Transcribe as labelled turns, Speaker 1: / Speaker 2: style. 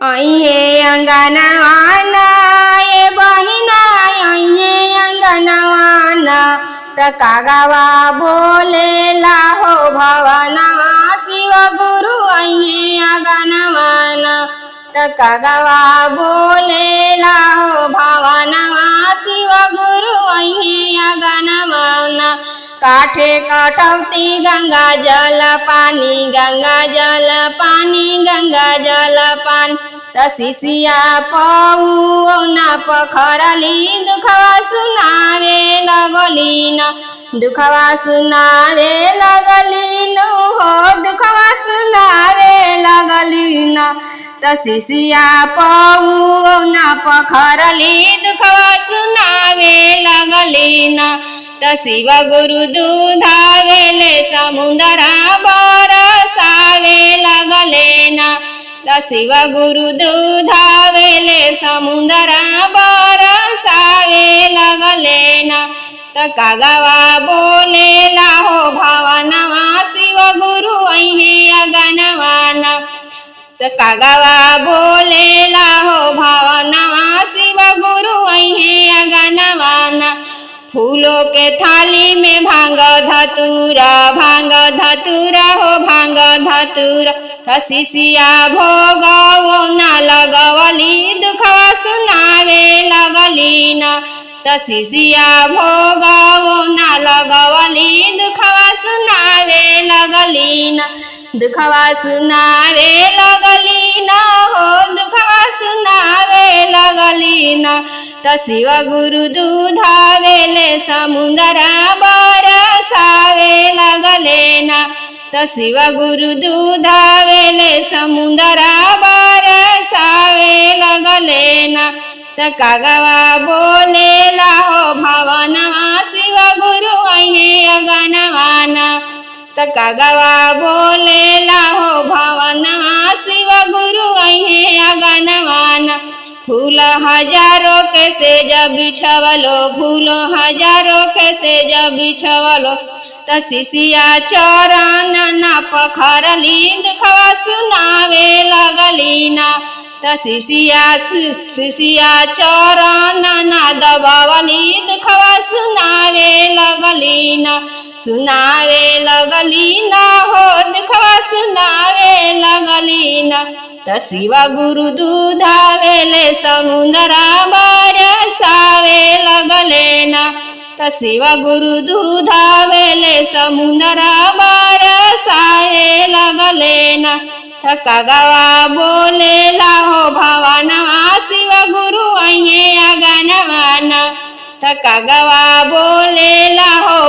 Speaker 1: અહીં અંગનવાના એ બહિના અહીં અંગનવાના તકા ગાવા બોલેલા હો ભવના શિવ કાઠે કટવતી ગંગા જલ પાણી ગંગા જલ પાણી ગંગા જલ પાન શિષ્યા પૌના પખરલી દુખવા સુનાવે લગલીન દુખવા સુનાવે લગલીન. હો દુખવા સુનાવે લગલીન. શિષ્યા પૌના પખરલી દુખવા સુનાવે લગલીન. શિવ ગુરુ દૂધાવેલે સમુદરા બરસાવે લગલેના શિવ ગુરુ દૂધાવેલે સમુદરા બરસાવે લગલેના તકા ગવા બોલેલા હો ભાવનવા શિવ ગુરુ અહીં અગનવાના તકા ગવા બોલેલા હો ભાવનવા શિવ ગુરુ અહીં અગનવાના फूलों के थाली में भाँग धतूरा भाँग धतूरा, हो भाँग धतूरा। शिशिया भोगवो ना लगवली, दुखवा सुनावे लगली न। शिशिया भोगवो ना लगवली, दुखवा सुनावे लगली न। दुखवा सुनावे लगली न, हो दुखवा सुनावे लगली न। શિવ ગુરુ દૂધાવેલે સમુદરા બરસાવે લગલેના શિવ ગુરુ દૂધાવેલે સમુદરા બરસાવે ગલેના ત કાગવા બોલેલા હો ભવનવા શિવ ગુરુ અહીં અગનવાના. ત કાગવા બોલેલા હો ભવનવા હજારો કેસે જ બિછવલો ભૂલો હજારો કેસે જ બિછવલો તસિસિયા ચરણ ના પખર લીંદ ખવા સુનાવે લગલીના. તસિસિયા સિસિયા ચરણ ના દબાવ લીંદ ખવા સુનાવે લગલીના. સુનાવે લગલી ના હોત ખવા સુનાવે લગલી ના તસીવા ગુરુ દૂધાવે લે સમુંદરા બરસાવે લગલે ના તસીવા ગુરુ દૂધાવે લે સમુંદરા બરસાવે લગલે ના કગાવા બોલેલા હો ભવાના શિવ ગુરુ અહીંયા ગાનવાના. તકા ગવા બોલેલા હો